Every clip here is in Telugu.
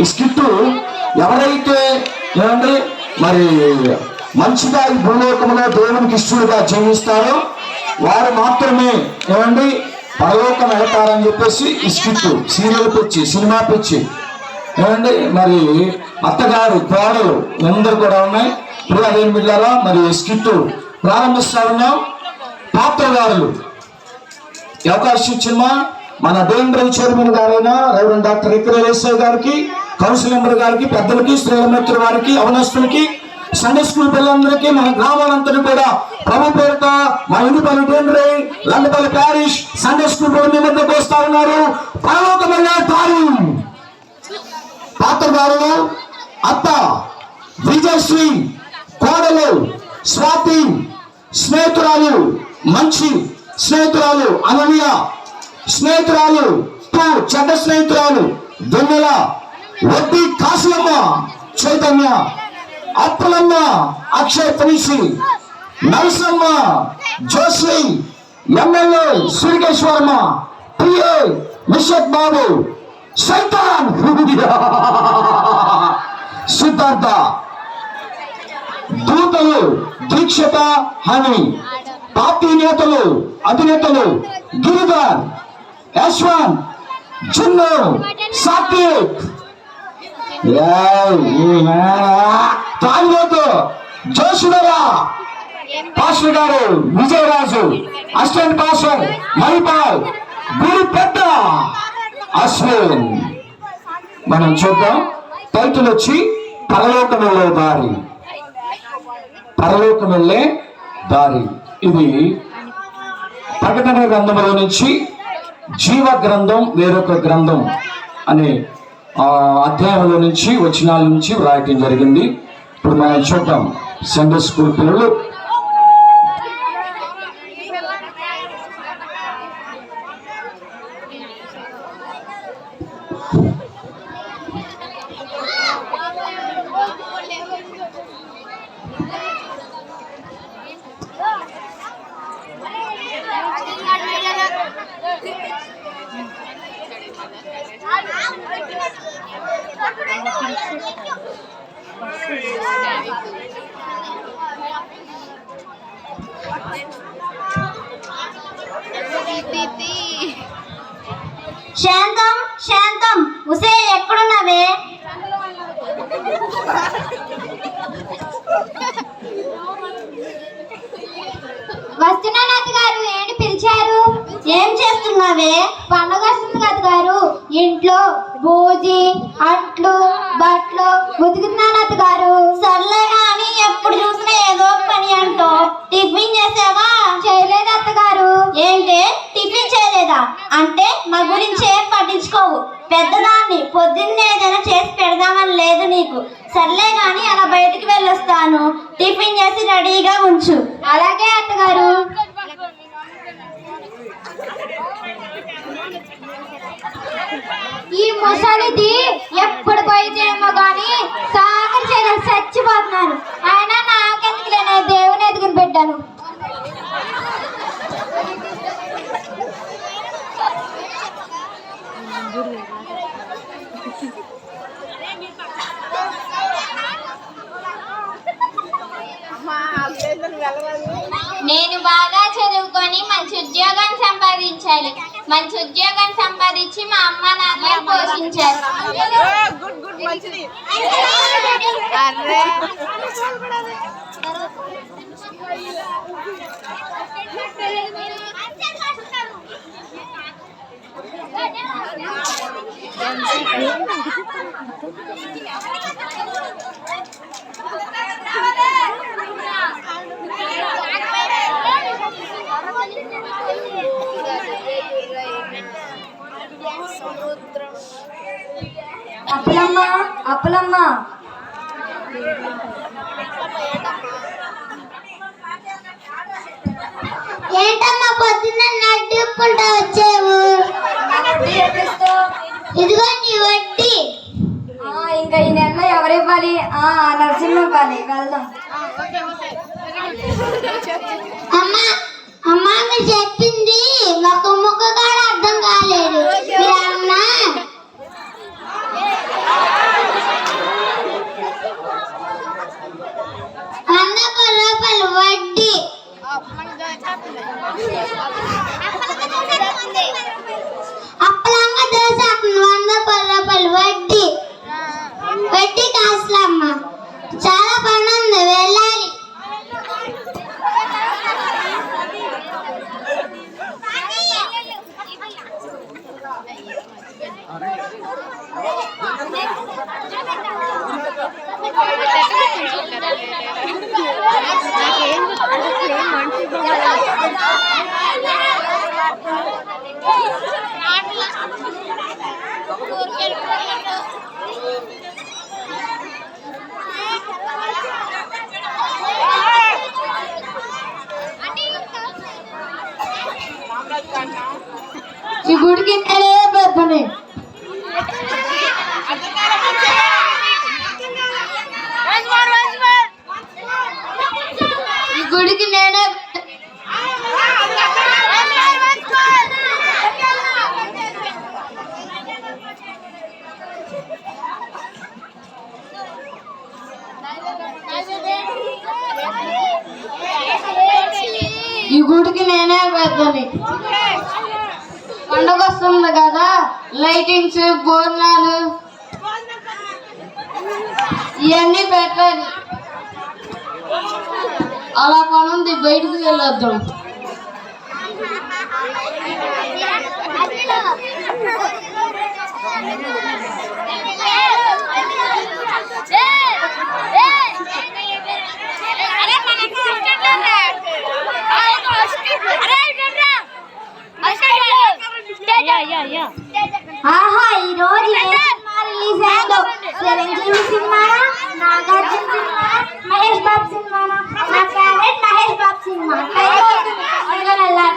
ఈ స్కిట్ ఎవరైతే ఏమండి? మరి మంచిగా ఈ భూలోకంలో దేవునికి ఇష్టడుగా జీవిస్తారో వారు మాత్రమే ఏమండి? పరలోకం వెళతారని చెప్పేసి ఈ స్కిట్ సీరియల్ పిచ్చి సినిమా పిచ్చి. ఏమండి? మరి అత్తగారు కోడలు అందరు కూడా ఉన్నాయి. ఇప్పుడు అదేం బిడ్డారా మరి స్కిట్ ప్రారంభిస్తా ఉన్నాం పాత్రదారులు అవకాశం ఇచ్చిన మన దేవేంద్ర చైర్మన్ గారైన రెవరెండ్ డాక్టర్ ఎక్కరేశ్వర గారికి కౌన్సిల్ మెంబర్ గారికి పెద్దలకి స్త్రీల మిత్రుల వారికి అవనస్తులకి సండే స్కూల్ పిల్లలందరికీ మన గ్రామాలందరూ కూడా ప్రభు పేరుత మా ఇంటిపల్లి దేంద్రే లండపల్లి ప్యారిష్ సండే స్కూల్ పిల్లలు మీ మధ్యకు వస్తా ఉన్నారు. పరలోకమైన దారి. పాత్రదారులు అత్త విజయశ్రీ కోడలు స్వాతి స్నేహితురాలు మంచి స్నేహితురాలు అనన్య స్నేహితురాలు చెడ్డ స్నేహితురాలు దొన్నెల వడ్డీ కాసులమ్మ చైతన్య అప్పులమ్మ అక్షయ్ తనిషి నరసమ్మ జోషి ఎమ్మెల్యే సూర్యకేశ్వరమ్మ పిఏ నిషత్ బాబు సైతాన్ సిద్ధార్థ దూతలు దీక్షత హని పార్టీ నేతలు అధినేతలు గిరిధర్ యశ్వంత్ జున్ను సాత్విక్. తాగిపోతు జోషుడరా పాస్టర్ గారు విజయరాజు. Assistant pastor Manipal. గురు పెద్ద అశ్విన్. మనం చూద్దాం. టైటిల్ వచ్చి పరలోకం దారి. పరలోకం దారి. ఇది ప్రకటన గ్రంథంలో నుంచి జీవ గ్రంథం వేరొక గ్రంథం అనే అధ్యాయంలో నుంచి వచనాల నుంచి వ్రాయటం జరిగింది. ఇప్పుడు మనం చూద్దాం. సండే స్కూల్ పిల్లలు. శాంతం శాంతం ఉసే ఎక్కడున్నావే? వస్తున్నాను గారు ఏంటి పిలిచారు? ఏం చేస్తున్నావే? పండుగ వస్తుంది కదా గారు. ఇంట్లో భోజీ అంట్లు బట్లు ఉతుకుతున్నాను అత్తగారు. సర్లే కానీ ఎప్పుడు చూసినా ఏదో పని అంటో. టిఫిన్ చేసావా? చేయలేదు అత్తగారు. ఏంటి? టిఫిన్ చేయలేదా? అంటే మా గురించి ఏం పట్టించుకోవు. పెద్దదాన్ని పొద్దున్నే ఏదైనా చేసి పెడదామని లేదు నీకు. సర్లే కానీ అలా బయటికి వెళ్ళొస్తాను. టిఫిన్ చేసి రెడీగా ఉంచు. అలాగే అత్తగారు. ఈ ముసలిది ఎప్పటికైతేమో కానీ సాగర్ చేయడం చచ్చిపోతున్నాను అయినా నాకెందుకు నేను దేవుని ఎదుగుని పెట్టాను నేను బాగా చదువుకొని మంచి ఉద్యోగం సంపాదించాలి. మంచి ఉద్యోగం సంపాదించి మా అమ్మ నాన్న పోషించాలి గుడ్ గుడ్ మంచిది అరే అప్పులమ్మ అప్పులమ్మ. ఏంటమ్మా పొద్దున్న నడుపుకుంటా వచ్చావు? ఇదిగో నీ వడ్డీ. ఇంకా ఈ నెలలో ఎవరు ఇవ్వాలి? ఆ నరసింహ ఇవ్వాలి. వెళ్దాం. అమ్మా అమ్మా మీరు చెప్పింది ఈ గుడికి నేనే పెద్దనే ఈ గుడికి నేనే ఈ గుడికి నేనే పెద్దని. పండుగ వస్తుంది కదా లైటింగ్స్ బోర్నాలు ఇవన్నీ పెట్టాలి అలా పనుంది బయటకు వెళ్ళొద్దాం. ఆహా ఈ రోజు సినిమా రిలీజ్ అయిందో చిరంజీవి సినిమానా నాగార్జున సినిమా మహేష్ బాబు సినిమానా నా ఫేవరెట్ మహేష్ బాబు సినిమా అందరూ వెళ్ళారు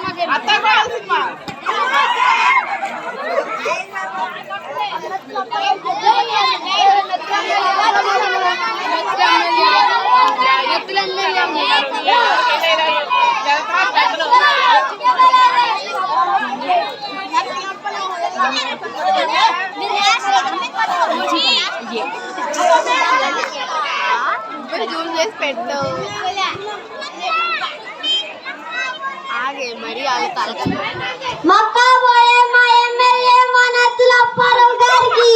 आगे मरियाल मक्का बोले मैं एमएलए माना तुला परोगार की।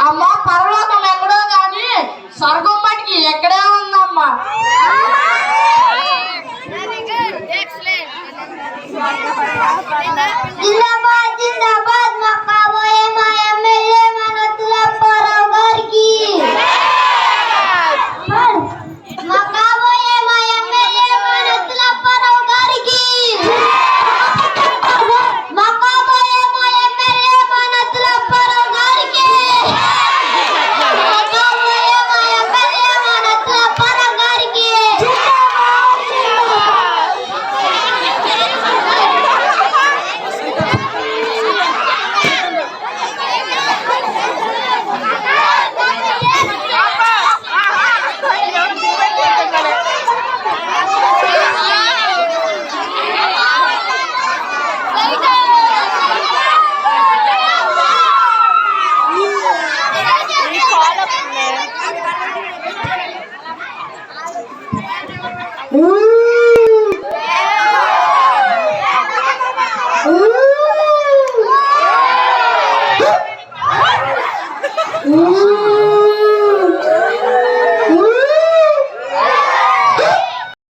అమ్మ పరలోకం ఎక్కడో కానీ స్వర్గం